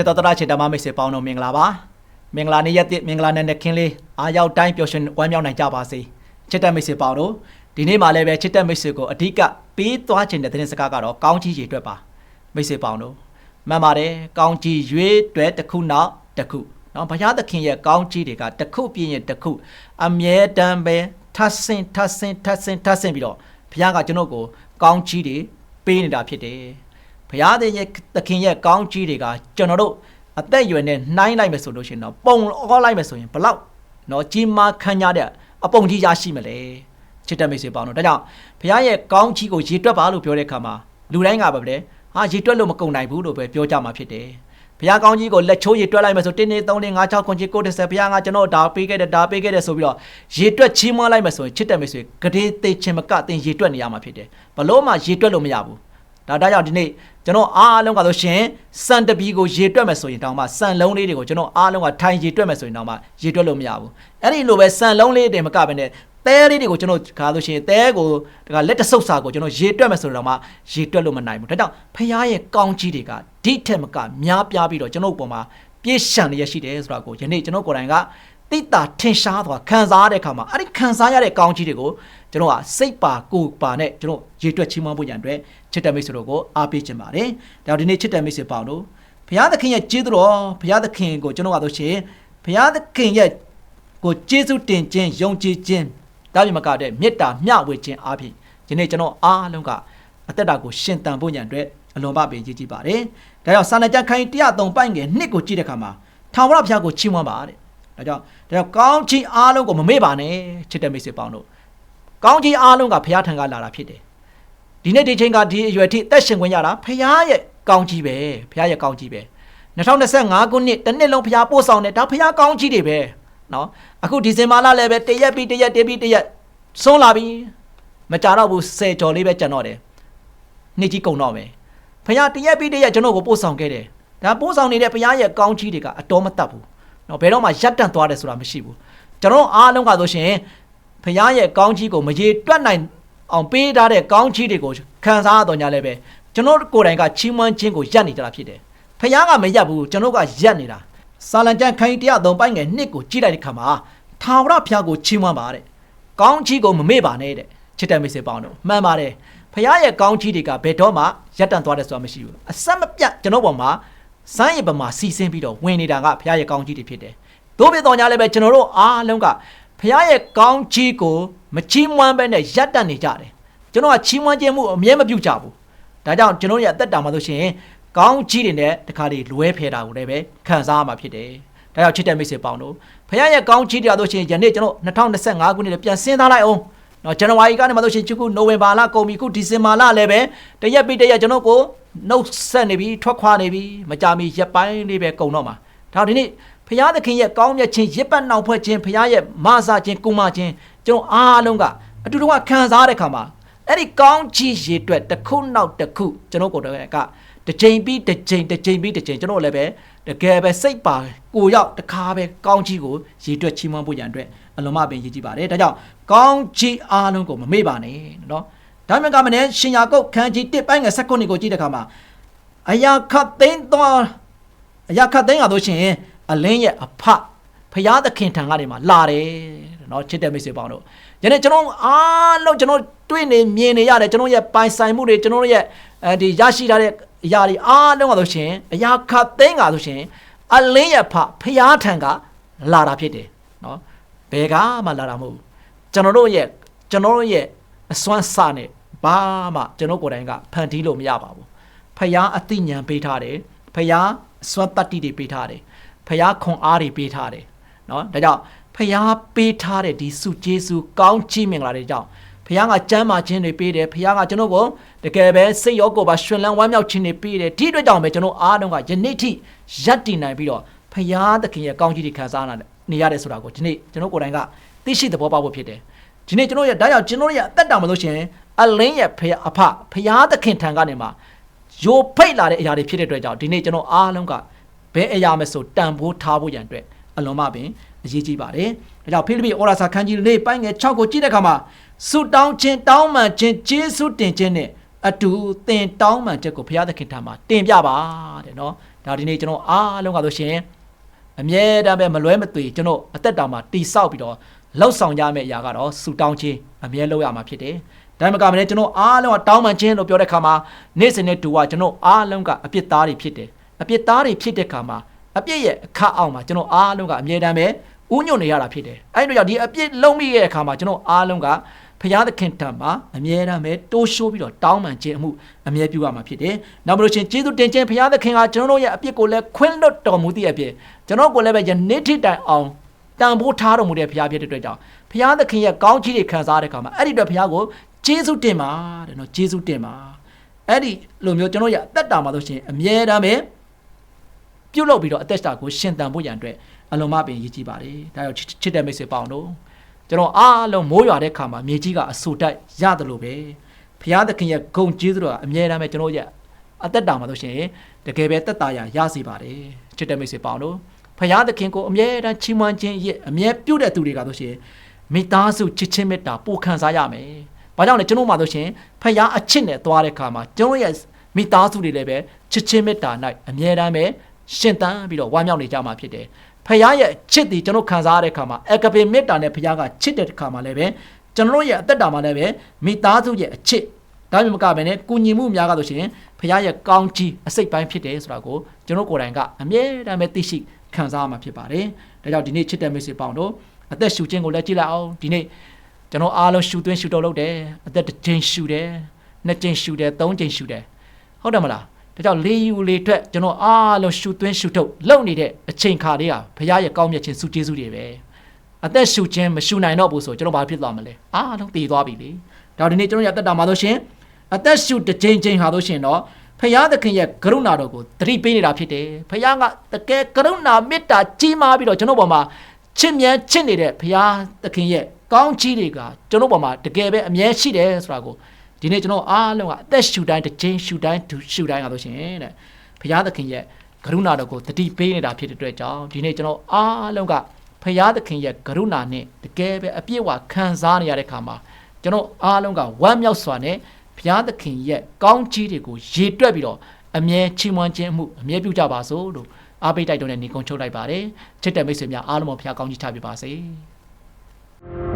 ချက်တော်တရချေတမမိတ်ဆွေပေါင်းတို့မင်္ဂလာပါမင်္ဂလာနေ့ရက်တစ်မင်္ဂလာနေ့နဲ့ခင်းလေးအားရောက်တိုင်းပျော်ရွှင်ဝမ်းမြောက်နိုင်ကြပါစေချစ်တဲ့မိတ်ဆွေပေါင်းတို့ဒီနေ့မှလည်းပဲချစ်တဲ့မိတ်ဆွေကိုအဓိကပေးသွားခြင်းတဲ့သတင်းစကားကတော့ကောင်းကြီးရေအတွက်ပါမိတ်ဆွေပေါင်းတို့မှန်ပါတယ်ကောင်းကြီးရွေးတွဲတစ်ခုနောက်တစ်ခုနော်ဘုရားသခင်ရဲ့ကောင်းကြီးတွေကတစ်ခုပြည့်ရင်တစ်ခုအမြဲတမ်းပဲထပ်ဆင့်ထပ်ဆင့်ထပ်ဆင့်ထပ်ဆင့်ပြီးတော့ဘုရားကကျွန်တော်ကိုကောင်းကြီးတွေပေးနေတာဖြစ်တယ် ဘုရားသခင်ရဲ့သခင်ရဲ့ကောင်းကြီးတွေကကျွန်တော်တို့အသက်အရွယ်နဲ့နှိုင်းလိုက်မယ်ဆိုလို့ရှိရင်တော့ပုံအောလိုက်မယ်ဆိုရင်ဘလောက်တော့ကြီးမားခမ်းကြတဲ့အပုံကြီးရရှိမလဲချစ်တဲ့မိတ်ဆွေပေါင်းတို့ဒါကြောင့်ဘုရားရဲ့ကောင်းကြီးကိုရေတွက်ပါလို့ပြောတဲ့အခါမှာလူတိုင်းကပဲလေဟာရေတွက်လို့မကုန်နိုင်ဘူးလို့ပဲပြောကြမှာဖြစ်တယ်ဘုရားကောင်းကြီးကိုလက်ချိုးရေတွက်လိုက်မယ်ဆို1 2 3 4 5 6 9 10 10ဘုရားကကျွန်တော်ဒါပေးခဲ့တယ်ဒါပေးခဲ့တယ်ဆိုပြီးတော့ရေတွက်ချီးမွမ်းလိုက်မယ်ဆိုရင်ချစ်တဲ့မိတ်ဆွေဂရေသိချင်းမကတင်ရေတွက်နေရမှာဖြစ်တယ်ဘလို့မှရေတွက်လို့မရဘူး ဒါဒါကြောင့်ဒီနေ့ကျွန်တော်အားလုံးကဆိုရှင်စံတပီကိုရေတွက်မယ်ဆိုရင်တောင်မှစံလုံးလေးတွေကိုကျွန်တော်အားလုံးကထိုင်ရေတွက်မယ်ဆိုရင်တောင်မှရေတွက်လို့မရဘူးအဲ့ဒီလိုပဲစံလုံးလေးတွေမကဘဲနဲ့တဲလေးတွေကိုကျွန်တော်ခါလို့ရှိရင်တဲကိုဒါကလက်တဆုပ်စာကိုကျွန်တော်ရေတွက်မယ်ဆိုတော့မှရေတွက်လို့မနိုင်ဘူးဒါကြောင့်ဖခင်ရဲ့ကောင်းကြီးတွေကဒီထက်မကများပြားပြီးတော့ကျွန်တော်ပုံမှာပြည့်ရှံရရှိတယ်ဆိုတာကိုယနေ့ကျွန်တော်ကိုယ်တိုင်က တိတ်တာထင်ရှားသွားခံစားရတဲ့အခါမှာအဲ့ဒီခံစားရတဲ့ကောင်းကြီးတွေကိုကျွန်တော်ကစိတ်ပါကိုယ်ပါနဲ့ကျွန်တော်ရေတွက်ချီးမွမ်းဖို့ရန်အတွက်ချစ်တဲ့မိတ်ဆွေတို့ကိုအားပေးခြင်းပါတယ်။ဒါကြောင့်ဒီနေ့ချစ်တဲ့မိတ်ဆွေပေါင်းတို့ဘုရားသခင်ရဲ့ကျေးဇူးတော်ဘုရားသခင်ကိုကျွန်တော်ကတော့ရှင်ဘုရားသခင်ရဲ့ကိုကျေးဇူးတင်ခြင်းယုံကြည်ခြင်းဒါပြင်မကတဲ့မေတ္တာမျှဝေခြင်းအားဖြင့်ဒီနေ့ကျွန်တော်အားလုံးကအသက်တာကိုရှင်သန်ဖို့ရန်အတွက်အလွန်ပပင်ကြီးကြည့်ပါတယ်။ဒါကြောင့်စာလံကျမ်းခိုင်း103ပိုင်ငယ်နှစ်ကိုကြည့်တဲ့အခါမှာထာဝရဘုရားကိုချီးမွမ်းပါတဲ့။ ဒါကြောင့်ဒါကြောင့်ကောင်းချီးအားလုံးကိုမမေ့ပါနဲ့ချစ်တဲ့မိတ်ဆွေပေါင်းတို့ကောင်းချီးအားလုံးကဘုရားထံကလာတာဖြစ်တယ်ဒီနေ့ဒီချိန်ကဒီအရွယ်ထိသက်ရှင်ခွင့်ရတာဘုရားရဲ့ကောင်းချီးပဲဘုရားရဲ့ကောင်းချီးပဲ2025ခုနှစ်တစ်နှစ်လုံးဘုရားပို့ဆောင်တယ်ဒါဘုရားကောင်းချီးတွေပဲနော်အခုဒီဇင်ဘာလလည်းပဲတရက်ပြီးတရက်တပြီးတရက်ဆုံးလာပြီမကြတော့ဘူးဆယ်ကျော်လေးပဲကျန်တော့တယ်နှစ်ကြီးကုန်တော့မယ်ဘုရားတရက်ပြီးတရက်ကျွန်တော်ကိုပို့ဆောင်ခဲ့တယ်ဒါပို့ဆောင်နေတဲ့ဘုရားရဲ့ကောင်းချီးတွေကအတော်မတတ်ဘူး နော်ဘယ်တော့မှရပ်တန့်သွားတယ်ဆိုတာမရှိဘူးကျွန်တော်အားလုံးကဆိုရှင်ဖခင်ရဲ့ကောင်းကြီးကိုမရေတွက်နိုင်အောင်ပေးထားတဲ့ကောင်းကြီးတွေကိုခံစားရတော့ညာလည်းပဲကျွန်တော်ကိုယ်တိုင်ကချီးမွမ်းခြင်းကိုယက်နေကြတာဖြစ်တယ်ဖခင်ကမယက်ဘူးကျွန်တော်ကယက်နေတာစာလံကျန်ခိုင်း103ပိုင်းငယ်နှစ်ကိုကြည့်လိုက်တဲ့ခါမှာထာဝရဘုရားကိုချီးမွမ်းပါတဲ့ကောင်းကြီးကိုမမေ့ပါနဲ့တဲ့ချစ်တဲ့မိစေပေါင်းတို့မှန်ပါတယ်ဖခင်ရဲ့ကောင်းကြီးတွေကဘယ်တော့မှရပ်တန့်သွားတယ်ဆိုတာမရှိဘူးအဆက်မပြတ်ကျွန်တော်ပေါ်မှာ စမ်းရည်ပမာစီစဉ်ပြီးတော့ဝင်နေတာကဖခင်ရဲ့ကောင်းချီးတွေဖြစ်တယ်။သို့ဖြစ်တော်ညာလည်းပဲကျွန်တော်တို့အားလုံးကဖခင်ရဲ့ကောင်းချီးကိုမချီးမွမ်းဘဲနဲ့ယက်တန့်နေကြတယ်။ကျွန်တော်ကချီးမွမ်းခြင်းမှုအမြဲမပြုတ်ကြဘူးဒါကြောင့်ကျွန်တော်ရဲ့အသက်တာမှာဆိုရှင်ကောင်းကြီးတွေနဲ့တခါလေလွဲဖဲတာကိုလည်းပဲခံစားရမှာဖြစ်တယ်ဒါကြောင့်ချစ်တဲ့မိတ်ဆွေပေါင်းတို့ဖခင်ရဲ့ကောင်းကြီးတွေဆိုရှင်ယနေ့ကျွန်တော်2025ခုနှစ်လည်းပြန်စဉ်းစားလိုက်အောင်နော်ဇန်နဝါရီကနေမှဆိုရှင်ခုနိုဝင်ဘာလကုန်ပြီခုဒီဇင်ဘာလလည်းပဲတရက်ပြီးတရက်ကျွန်တော်ကို နှုတ်ဆက်နေပြီထွက်ခွာနေပြီမကြမီရက်ပိုင်းလေးပဲကုန်တော့မှာဒါဒီနေ့ဖခင်သခင်ရဲ့ကောင်းမြတ်ခြင်းရစ်ပတ်နှောင်ဖွဲ့ခြင်းဖခင်ရဲ့မဆာခြင်းကုမခြင်းကျွန်တော်အားလုံးကအတူတူကခံစားတဲ့ခါမှာအဲ့ဒီကောင်းချီးရေတွက်တစ်ခုနောက်တစ်ခုကျွန်တော်ကိုယ်တိုင်ကတစ်ချိန်ပြီးတစ်ချိန်တစ်ချိန်ပြီးတစ်ချိန်ကျွန်တော်လည်းပဲတကယ်ပဲစိတ်ပါကိုရောက်တခါပဲကောင်းချီးကိုရေတွက်ချီးမွမ်းဖို့ရန်အတွက်အလုံးမပင်ရည်ကြည်ပါတယ်ဒါကြောင့်ကောင်းချီးအားလုံးကိုမမေ့ပါနဲ့နော် ဒါမှမဟုတ်ကမနဲ့ရှင်ယာကုတ်ခန်းကြီးတစ်ပိုင်းငယ်၁၉ကိုကြည့်တဲ့အခါမှာအရာခတ်သိမ်းသွားအရာခတ်သိမ်းရတော့ရှင်အလင်းရဲ့အဖဖရာသခင်ထံကနေမှလာတယ်เนาะချစ်တဲ့မိတ်ဆွေပေါင်းတို့ယနေ့ကျွန်တော်အားလုံးကျွန်တော်တွေ့နေမြင်နေရတယ်ကျွန်တော်ရဲ့ပိုင်ဆိုင်မှုတွေကျွန်တော်ရဲ့အဲဒီရရှိထားတဲ့အရာတွေအားလုံးကဆိုရှင်အရာခတ်သိမ်းကဆိုရှင်အလင်းရဲ့ဖဖရာထံကလာတာဖြစ်တယ်เนาะဘယ်ကမှလာတာမဟုတ်ဘူးကျွန်တော်တို့ရဲ့ကျွန်တော်တို့ရဲ့အစွမ်းစနဲ့ ဘာမှကျွန်တော်ကိုယ်တိုင်ကဖန်တီးလို့မရပါဘူးဖရာအသိဉာဏ်ပေးထားတယ်ဖရာအစွမ်းတတ္တိတွေပေးထားတယ်ဖရာခွန်အားတွေပေးထားတယ်เนาะဒါကြောင့်ဖရာပေးထားတဲ့ဒီစုကျေးဇူးကောင်းချီးမင်္ဂလာတွေကြောင့်ဖရာကကြမ်းမာခြင်းတွေပေးတယ်ဖရာကကျွန်တော်ကိုတကယ်ပဲစိတ်ရောကိုယ်ပါရှင်လန်းဝမ်းမြောက်ခြင်းတွေပေးတယ်ဒီအတွက်ကြောင့်ပဲကျွန်တော်အားလုံးကယနေ့ထိရပ်တည်နိုင်ပြီးတော့ဖရာသခင်ရဲ့ကောင်းချီးတွေခံစားနာနေရတယ်ဆိုတာကိုဒီနေ့ကျွန်တော်ကိုယ်တိုင်ကသိရှိသဘောပေါက်ဖို့ဖြစ်တယ်ဒီနေ့ကျွန်တော်ရဲ့ဒါကြောင့်ကျွန်တော်ရဲ့အသက်တာမလို့ရှိရင် အလင်းရဲ့ဖရာအဖဖရာသခင်ထံကနေမှာယိုဖိတ်လာတဲ့အရာတွေဖြစ်တဲ့အတွက်ကြောင့်ဒီနေ့ကျွန်တော်အားလုံးကဘယ်အရာမဆိုတန်ဖိုးထားဖို့ရန်အတွက်အလွန်မှပင်အရေးကြီးပါတယ်။ဒါကြောင့်ဖိလိပ္ပိဩရာစာခန်းကြီးလေးပိုင်းငယ်6ကိုကြည့်တဲ့အခါမှာဆုတောင်းခြင်းတောင်းပန်ခြင်းကျေးဇူးတင်ခြင်းနဲ့အတူသင်တောင်းပန်ချက်ကိုဘုရားသခင်ထံမှာတင်ပြပါတဲ့နော်ဒါဒီနေ့ကျွန်တော်အားလုံးကဆိုရှင်အမြဲတမ်းပဲမလွဲမသွေကျွန်တော်အသက်တာမှာတိဆောက်ပြီးတော့လောက်ဆောင်ကြမယ့်အရာကတော့ဆူတောင်းခြင်းအမြဲလုပ်ရမှာဖြစ်တယ် ဒါမှမကမလည်းကျွန်တော်အားလုံးကတောင်းပန်ခြင်းလို့ပြောတဲ့ခါမှာနေ့စဉ်နဲ့တူကကျွန်တော်အားလုံးကအပြစ်သားတွေဖြစ်တယ်အပြစ်သားတွေဖြစ်တဲ့ခါမှာအပြစ်ရဲ့အခါအောက်မှာကျွန်တော်အားလုံးကအမြဲတမ်းပဲဥညွတ်နေရတာဖြစ်တယ်အဲ့ဒီတော့ဒီအပြစ်လုံးမိရဲ့အခါမှာကျွန်တော်အားလုံးကဖရာသခင်ထံမှာအမြဲတမ်းပဲတိုးရှိုးပြီးတော့တောင်းပန်ခြင်းအမှုအမြဲပြုရမှာဖြစ်တယ်။နောက်မလို့ရှင်ကျေးဇူးတင်ခြင်းဖရာသခင်ကကျွန်တော်တို့ရဲ့အပြစ်ကိုလည်းခွင့်လွတ်တော်မူသည့်အဖြစ်ကျွန်တော်ကိုလည်းပဲယနေ့ထိတိုင်အောင် တန်ဖိုးထားတော်မူတဲ့ဖရာဖြစ်တဲ့အတွက်ကြောင့်ဖရာသခင်ရဲ့ကောင်းချီးတွေခံစားတဲ့အခါမှာအဲ့ဒီအတွက်ဖရာကိုကျေးဇူးတင်ပါတဲ့နော်ကျေးဇူးတင်ပါအဲ့ဒီလိုမျိုးကျွန်တော်ရဲ့အသက်တာမှာဆိုရှင်အမြဲတမ်းပဲပြုတ်လုပ်ပြီးတော့အသက်တာကိုရှင်သန်ဖို့ရန်အတွက်အလုံးမပင်ရည်ကြည်ပါတယ်ဒါကြောင့်ချစ်တဲ့မိတ်ဆွေပေါင်းတို့ကျွန်တော်အားလုံးမိုးရွာတဲ့ခါမှာမြေကြီးကအဆူတက်ရတယ်လို့ပဲဘုရားသခင်ရဲ့ဂုဏ်ကျေးဇူးတော်ကအမြဲတမ်းပဲကျွန်တော်ရဲ့အသက်တာမှာဆိုရှင်တကယ်ပဲတက်တာရရစီပါတယ်ချစ်တဲ့မိတ်ဆွေပေါင်းတို့ ဘုရားသခင်ကိုအမြဲတမ်းချီးမွမ်းခြင်းရဲ့အမြဲပြုတဲ့သူတွေကဆိုရှင်မိသားစုချစ်ချင်းမေတ္တာပိုခံစားရမယ်။ဘာကြောင့်လဲကျွန်တော်မှဆိုရှင်ဖခင်အချစ်နဲ့သွားတဲ့ခါမှာကျွန်တော်ရဲ့မိသားစုတွေလည်းပဲချစ်ချင်းမေတ္တာ၌အမြဲတမ်းပဲရှင်သန်ပြီးတော့ဝမ်းမြောက်နေကြမှာဖြစ်တယ်။ဖခင်ရဲ့ချစ်ဒီကျွန်တော်ခံစားရတဲ့ခါမှာအကပေမေတ္တာနဲ့ဖခင်ကချစ်တဲ့ခါမှာလည်းပဲကျွန်တော်ရဲ့အသက်တာမှာလည်းပဲမိသားစုရဲ့အချစ်ဒါမှမကပဲねကုညီမှုများကဆိုရှင်ဖခင်ရဲ့ကောင်းချီးအစိတ်ပိုင်းဖြစ်တယ်ဆိုတာကိုကျွန်တော်ကိုယ်တိုင်ကအမြဲတမ်းပဲသိရှိ ခံစားရမှာဖြစ်ပါတယ်။ဒါကြောင့်ဒီနေ့ချစ်တဲ့မိတ်ဆွေပေါင်းတို့အသက်ရှူခြင်းကိုလည်းကြည့်လိုက်အောင်ဒီနေ့ကျွန်တော်အားလုံးရှူသွင်းရှူတော့လုပ်တယ်အသက်တစ်ချိန်ရှူတယ်နှစ်ချိန်ရှူတယ်သုံးချိန်ရှူတယ်ဟုတ်တယ်မလားဒါကြောင့်လေးယူလေးထွက်ကျွန်တော်အားလုံးရှူသွင်းရှူထုတ်လုပ်နေတဲ့အချိန်ခါလေးဟာဘုရားရဲ့ကောင်းမြတ်ခြင်းစုကျေးဇူးတွေပဲအသက်ရှူခြင်းမရှူနိုင်တော့ဘူးဆိုကျွန်တော်ဘာဖြစ်သွားမလဲအားလုံးတည်သွားပြီလေဒါဒီနေ့ကျွန်တော်ရအသက်တာမှာဆိုရှင်အသက်ရှူတစ်ချိန်ချိန်ဟာဆိုရှင်တော့ ဖယားသခင်ရဲ့ကရုဏာတော်ကိုသတိပေးနေတာဖြစ်တယ်ဖယားကတကယ်ကရုဏာမေတ္တာကြီးမားပြီးတော့ကျွန်တော်ပေါ်မှာချစ်မြန်းချစ်နေတဲ့ဘုရားသခင်ရဲ့ကောင်းချီးတွေကကျွန်တော်ပေါ်မှာတကယ်ပဲအမြဲရှိတယ်ဆိုတာကိုဒီနေ့ကျွန်တော်အားလုံးကအသက်ရှူတိုင်းတစ်ချိန်ရှူတိုင်းရှူတိုင်းကဆိုရှင်တဲ့ဘုရားသခင်ရဲ့ကရုဏာတော်ကိုတတိပေးနေတာဖြစ်တဲ့အတွက်ကြောင့်ဒီနေ့ကျွန်တော်အားလုံးကဘုရားသခင်ရဲ့ကရုဏာနဲ့တကယ်ပဲအပြည့်အဝခံစားနေရတဲ့ခါမှာကျွန်တော်အားလုံးကဝမ်းမြောက်စွာနဲ့ ဘုရားသခင်ရဲ့ကောင်းကြီးတွေကိုရေတွက်ပြီးတော့အမြဲချီးမွမ်းခြင်းမှုအမြဲပြုကြပါစို့လို့အားပေးတိုက်တွန်းတဲ့ညီကုန်းချုပ်လိုက်ပါတယ်ချစ်တဲ့မိတ်ဆွေများအားလုံးဘုရားကောင်းကြီးချပေးပါစေ။